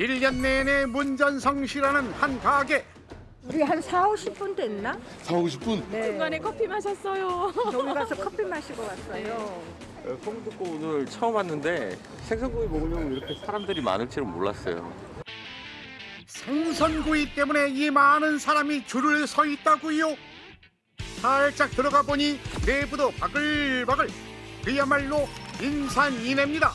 일년 내내 문전성시라는 한 가게 우리 한 4, 50분 됐나? 4, 50분? 네. 중간에 커피 마셨어요. 저기 가서 커피 마시고 왔어요. 어, 소문 듣고 오늘 처음 왔는데 생선구이 먹으려면 이렇게 사람들이 많을 줄은 몰랐어요. 생선구이 때문에 이 많은 사람이 줄을 서 있다고요. 살짝 들어가 보니 내부도 바글바글 그야말로 인산인해입니다.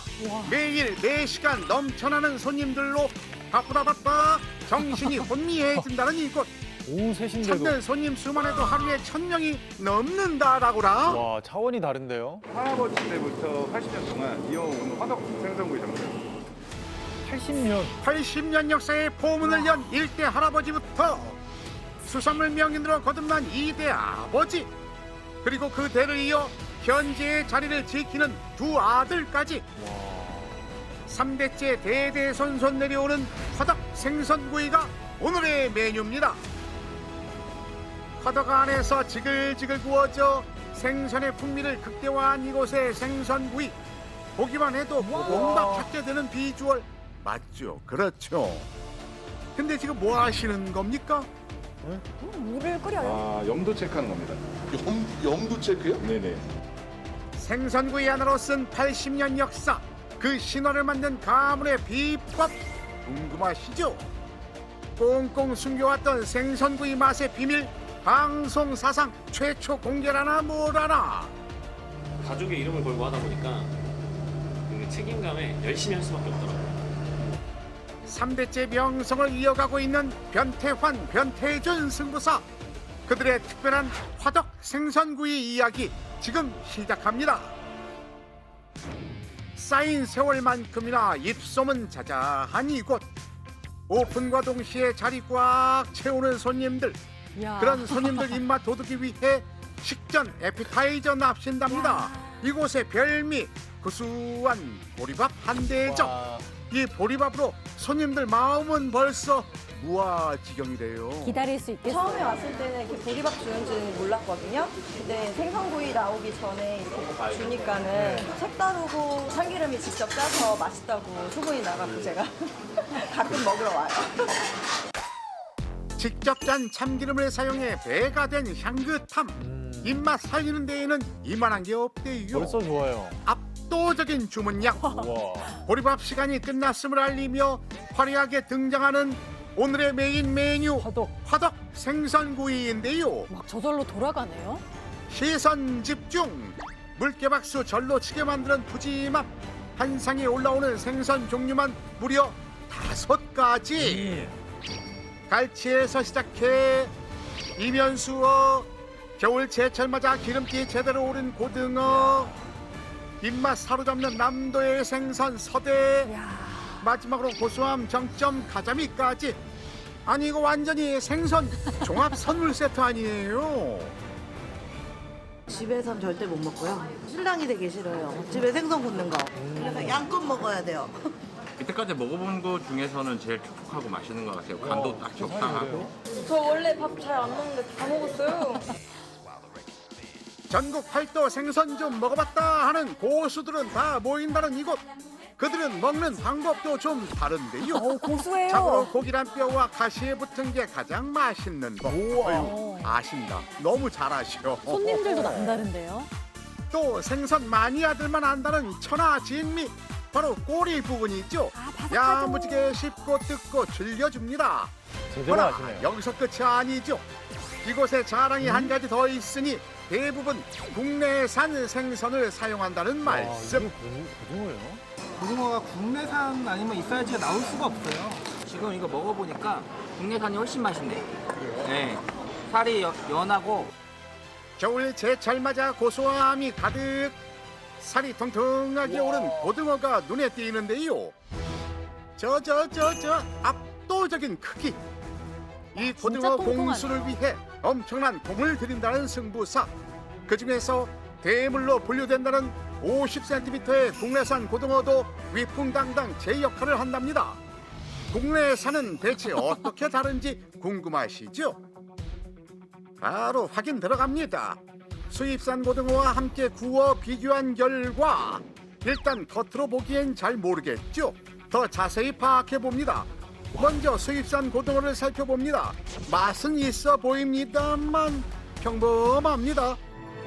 매일 4시간 넘쳐나는 손님들로 바쁘다 바빠 정신이 혼미해진다는 이곳 오후 3시인데도 찾는 손님 수만 해도 하루에 천 명이 넘는다라고라. 와 차원이 다른데요? 할아버지 때부터 80년 동안 이어온 화덕 생선구이 장사입니다. 80년 80년 역사의 포문을 연 일대 할아버지부터 수산물 명인으로 거듭난 이대 아버지 그리고 그 대를 이어 현재의 자리를 지키는 두 아들까지 삼대째 대대손손 내려오는 화덕 생선구이가 오늘의 메뉴입니다. 화덕 안에서 지글지글 구워져 생선의 풍미를 극대화한 이곳의 생선구이 보기만 해도 뭔가 찾게 되는 비주얼 맞죠? 그렇죠. 근데 지금 뭐 하시는 겁니까? 물을 끓여요. 아, 염도 체크하는 겁니다. 염, 염도 체크요? 네네. 생선구이 하나로 쓴 80년 역사 그 신화를 만든 가문의 비법 궁금하시죠? 꽁꽁 숨겨왔던 생선구이 맛의 비밀 방송 사상 최초 공개라나 뭐라나 가족의 이름을 걸고 하다 보니까 그 책임감에 열심히 할 수밖에 없더라고요. 삼대째 명성을 이어가고 있는 변태환 변태준 승부사 그들의 특별한 화덕 생선구이 이야기 지금 시작합니다. 쌓인 세월만큼이나 입소문 자자한 이곳. 오픈과 동시에 자리 꽉 채우는 손님들. 야. 그런 손님들 입맛 돋우기 위해 식전 에피타이저 납신답니다. 이곳의 별미 구수한 보리밥 한 대접 와, 이 보리밥으로 손님들 마음은 벌써 무아지경이래요. 기다릴 수 있겠어요. 처음에 왔을 때는 이렇게 보리밥 주는지는 몰랐거든요. 근데 생선구이 나오기 전에 이렇게 주니까는 색다르고 참기름이 직접 짜서 맛있다고 소문이 나가고 제가 가끔 먹으러 와요. 직접 짠 참기름을 사용해 배가 된 향긋함. 음, 입맛 살리는 데에는 이만한 게 없대요. 벌써 좋아요. 압도적인 주문량. 와 보리밥 시간이 끝났음을 알리며 화려하게 등장하는 오늘의 메인 메뉴 화덕. 화덕 생선구이인데요. 막 저절로 돌아가네요. 시선 집중. 물개박수 절로 치게 만드는 푸짐함. 한 상에 올라오는 생선 종류만 무려 다섯 가지. 갈치에서 시작해 이면수어 겨울 제철 맞아 기름기 제대로 오른 고등어. 입맛 사로잡는 남도의 생선 서대 마지막으로 고소함 정점 가자미까지 아니 이거 완전히 생선 종합 선물 세트 아니에요 집에선 절대 못 먹고요. 신랑이 되게 싫어요. 집에 생선 굽는 거. 그래서 양껏 먹어야 돼요. 이때까지 먹어본 것 중에서는 제일 촉촉하고 맛있는 것 같아요. 간도 딱 적당하고. 저 원래 밥 잘 안 먹는데 다 먹었어요. 전국 팔도 생선 좀 먹어봤다 하는 고수들은 다 모인다는 이곳 그들은 먹는 방법도 좀 다른데요 오, 고수해요. 자고로 고기란 뼈와 가시에 붙은 게 가장 맛있는 법 어휴, 아신다 너무 잘하시오 손님들도 남다른데요. 또 생선 마니아들만 안다는 천하진미 바로 꼬리 부분이죠 아, 바삭하죠. 야무지게 씹고 뜯고 즐겨줍니다 제대로 하시네요. 여기서 끝이 아니죠. 이곳에 자랑이 한 가지 더 있으니 대부분 국내산 생선을 사용한다는 와, 말씀. 이게 고- 고등어예요? 고등어가 국내산 아니면 이사야지가 나올 수가 없어요. 지금 이거 먹어보니까 국내산이 훨씬 맛있네. 네. 살이 여- 연하고 겨울 제철 맞아 고소함이 가득 살이 통통하게 오른 고등어가 눈에 띄는데요. 저 저 저 저 압도적인 크기. 이 고등어 통통하네. 공수를 위해 엄청난 공을 들인다는 승부사. 그 중에서 대물로 분류된다는 50cm의 국내산 고등어도 위풍당당 제 역할을 한답니다. 국내산은 대체 어떻게 다른지 궁금하시죠? 바로 확인 들어갑니다. 수입산 고등어와 함께 구워 비교한 결과 일단 겉으로 보기엔 잘 모르겠죠. 더 자세히 파악해 봅니다. 먼저 수입산 고등어를 살펴봅니다. 맛은 있어 보입니다만 평범합니다.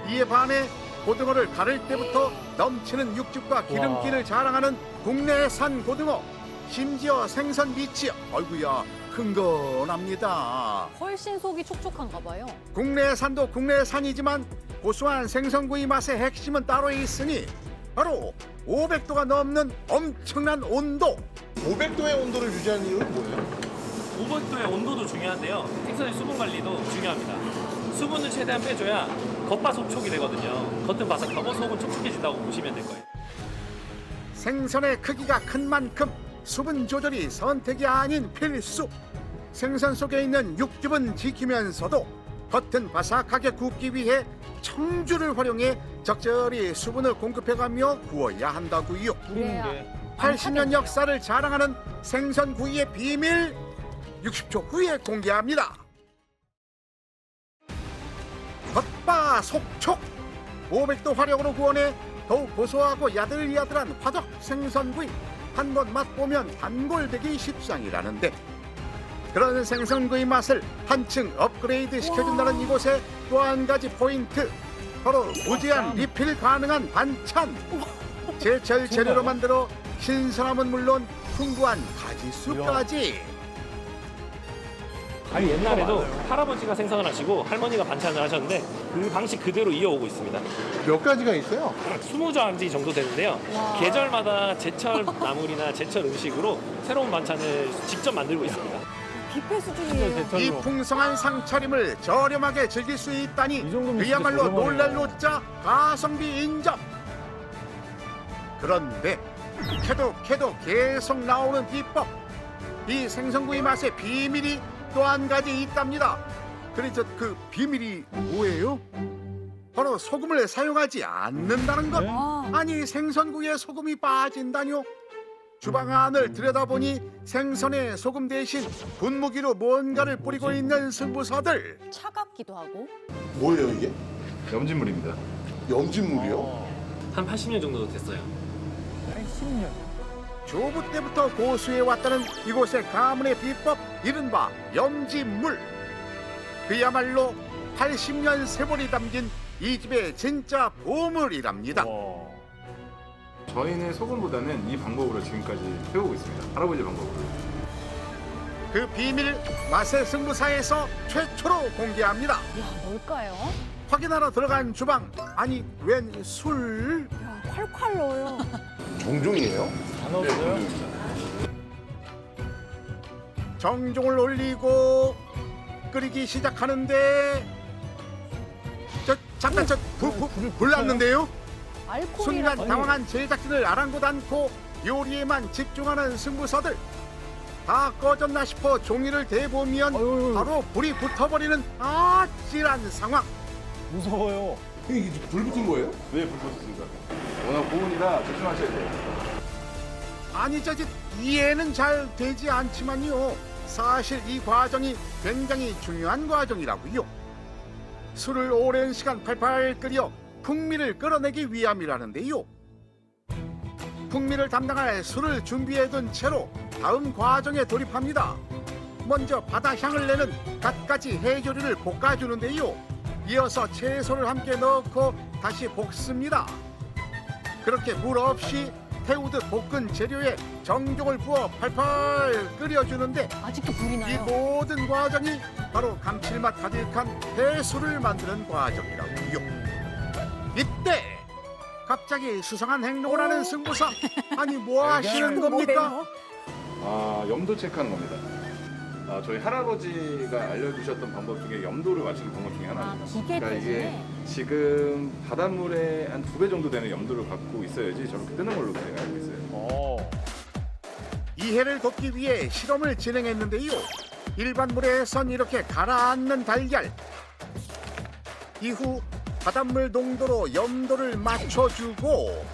이에 반해 고등어를 가를 때부터 넘치는 육즙과 기름기를 자랑하는 국내산 고등어. 심지어 생선 밑이 어이구야 흥건합니다. 훨씬 속이 촉촉한가 봐요. 국내산도 국내산이지만 고소한 생선구이 맛의 핵심은 따로 있으니 바로 500도가 넘는 엄청난 온도. 500도의 온도를 유지하는 이유는 뭐예요? 500도의 온도도 중요한데요. 생선의 수분 관리도 중요합니다. 수분을 최대한 빼줘야 겉바속촉이 되거든요. 겉은 바삭하고 속은 촉촉해진다고 보시면 될 거예요. 생선의 크기가 큰 만큼 수분 조절이 선택이 아닌 필수. 생선 속에 있는 육즙은 지키면서도 겉은 바삭하게 굽기 위해 청주를 활용해 적절히 수분을 공급해가며 구워야 한다고요. 게 80년 역사를 자랑하는 생선 구이의 비밀 60초 후에 공개합니다. 겉바 속촉. 500도 화력으로 구워내 더욱 고소하고 야들야들한 화덕 생선구이. 한 번 맛보면 단골되기 십상이라는데. 그런 생선구이 맛을 한층 업그레이드 시켜준다는 이곳의 또 한 가지 포인트. 바로 무제한 리필 가능한 반찬. 제철 재료로 만들어 신선함은 물론 풍부한 가지수까지 아니 옛날에도 할아버지가 생선을 하시고 할머니가 반찬을 하셨는데 그 방식 그대로 이어오고 있습니다. 몇 가지가 있어요? 20가지 정도 되는데요. 계절마다 제철 나물이나 제철 음식으로 새로운 반찬을 직접 만들고 있습니다. 뷔페 수준이에요. 이. 풍성한 상차림을 저렴하게 즐길 수 있다니 이 정도면 그야말로 진짜 저렴하네요. 놀랄 노자 가성비 인정 그런데 캐도 캐도 계속 나오는 비법 이 생선구이 맛의 비밀이 또 한 가지 있답니다 그래서 그 비밀이 뭐예요? 바로 소금을 사용하지 않는다는 것 네? 아, 아니 생선구이에 소금이 빠진다뇨? 주방 안을 들여다보니 생선에 소금 대신 분무기로 뭔가를 뿌리고 있는 승부사들 차갑기도 하고. 뭐예요 이게? 염진물입니다. 염진물이요? 어, 한 80년 정도 됐어요. 80년. 조부 때부터 고수해 왔다는 이곳의 가문의 비법 이른바 염지물 그야말로 80년 세월이 담긴 이 집의 진짜 보물이랍니다 와. 저희는 소금보다는 이 방법으로 지금까지 해오고 있습니다. 할아버지 방법으로. 그 비밀 맛의 승부사에서 최초로 공개합니다 야, 뭘까요? 확인하러 들어간 주방 아니 웬 술? 야, 콸콸 넣어요. 종종이에요? 다 넣었어요? 정종을 올리고 끓이기 시작하는데 저 잠깐 저불불 났는데요? 알코올이랑 순간 당황한 제작진을 아랑곳 않고 요리에만 집중하는 승부사들 다 꺼졌나 싶어 종이를 대보면 바로 불이 붙어버리는 아찔한 상황 무서워요. 이게 지금 불 붙은 거예요? 네, 불 붙었습니다. 워낙 고온이라 조심하셔야 돼요. 아니 저지 이해는 잘 되지 않지만요 사실 이 과정이 굉장히 중요한 과정이라고요 술을 오랜 시간 팔팔 끓여 풍미를 끌어내기 위함이라는데요 풍미를 담당할 술을 준비해둔 채로 다음 과정에 돌입합니다 먼저 바다 향을 내는 갖가지 해조류를 볶아주는데요 이어서 채소를 함께 넣고 다시 볶습니다 그렇게 물 없이 태우듯 볶은 재료에 정종을 부어 팔팔 끓여주는데 아직도 불이 이 나요. 모든 과정이 바로 감칠맛 가득한 해수를 만드는 과정이라고요. 이때 갑자기 수상한 행동을 하는 승부사 아니 뭐 하시는 겁니까? 아, 염도 체크하는 겁니다. 아, 저희 할아버지가 알려주셨던 방법 중에 염도를 맞추는 방법 중에 아, 하나입니다. 기계 그러니까 이게 대신에 지금 바닷물의 한두 배 정도 되는 염도를 갖고 있어야지 저렇게 뜨는 걸로 제가 알고 있어요. 어. 이 해를 돕기 위해 실험을 진행했는데요. 일반 물에선 이렇게 가라앉는 달걀. 이후 바닷물 농도로 염도를 맞춰주고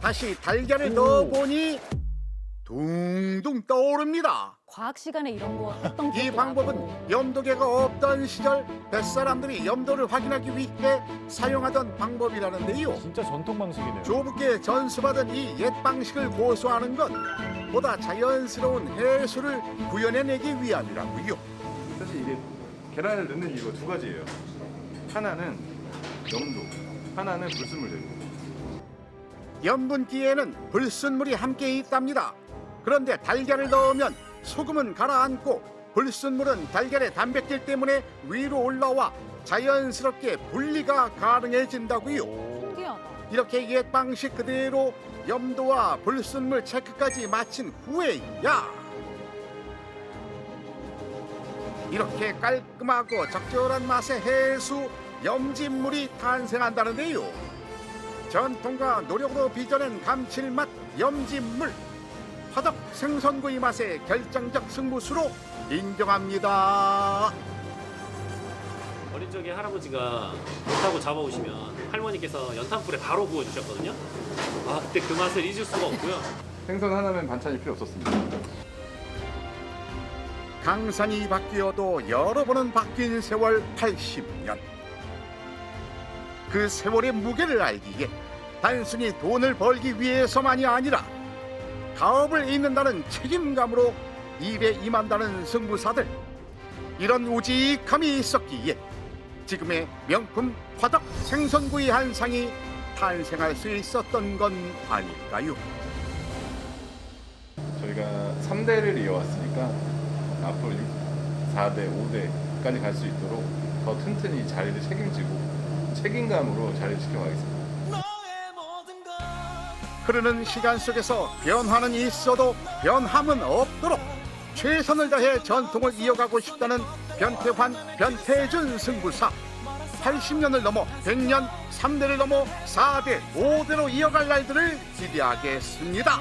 다시 달걀을 넣어보니 둥둥 떠오릅니다. 과학 시간에 이런 거 했던 이 기억도 방법은. 염도계가 없던 시절 뱃사람들이 염도를 확인하기 위해 사용하던 방법이라는데요. 진짜 전통 방식이네요. 조부께 전수받은 이 옛 방식을 고수하는 건 보다 자연스러운 해수를 구현해내기 위함이라고요. 사실 이게 계란을 넣는 이유가 두 가지예요. 하나는 염도, 하나는 불순물 제거. 염분기에는 불순물이 함께 있답니다. 그런데 달걀을 넣으면 소금은 가라앉고 불순물은 달걀의 단백질 때문에 위로 올라와 자연스럽게 분리가 가능해진다고요. 신기하다. 이렇게 옛 방식 그대로 염도와 불순물 체크까지 마친 후에야 이렇게 깔끔하고 적절한 맛의 해수 염진물이 탄생한다는데요. 전통과 노력으로 빚어낸 감칠맛 염진물 화덕 생선구이 맛의 결정적 승부수로 인정합니다. 어린 적에 할아버지가 못하고 잡아오시면 할머니께서 연탄불에 바로 구워주셨거든요. 아 그때 그 맛을 잊을 수가 없고요. 생선 하나면 반찬이 필요 없었습니다. 강산이 바뀌어도 여러 번은 바뀐 세월 80년. 그 세월의 무게를 알기에 단순히 돈을 벌기 위해서만이 아니라 가업을 잇는다는 책임감으로 일에 임한다는 승부사들. 이런 우직함이 있었기에 지금의 명품 화덕 생선구이 한 상이 탄생할 수 있었던 건 아닐까요? 저희가 3대를 이어왔으니까 앞으로 6, 4대, 5대까지 갈 수 있도록 더 튼튼히 자리를 책임지고 책임감으로 자리를 지켜가겠습니다. 흐르는 시간 속에서 변화는 있어도 변함은 없도록 최선을 다해 전통을 이어가고 싶다는 변태환, 변태준 승부사. 80년을 넘어 100년, 3대를 넘어 4대, 5대로 이어갈 날들을 기대하겠습니다.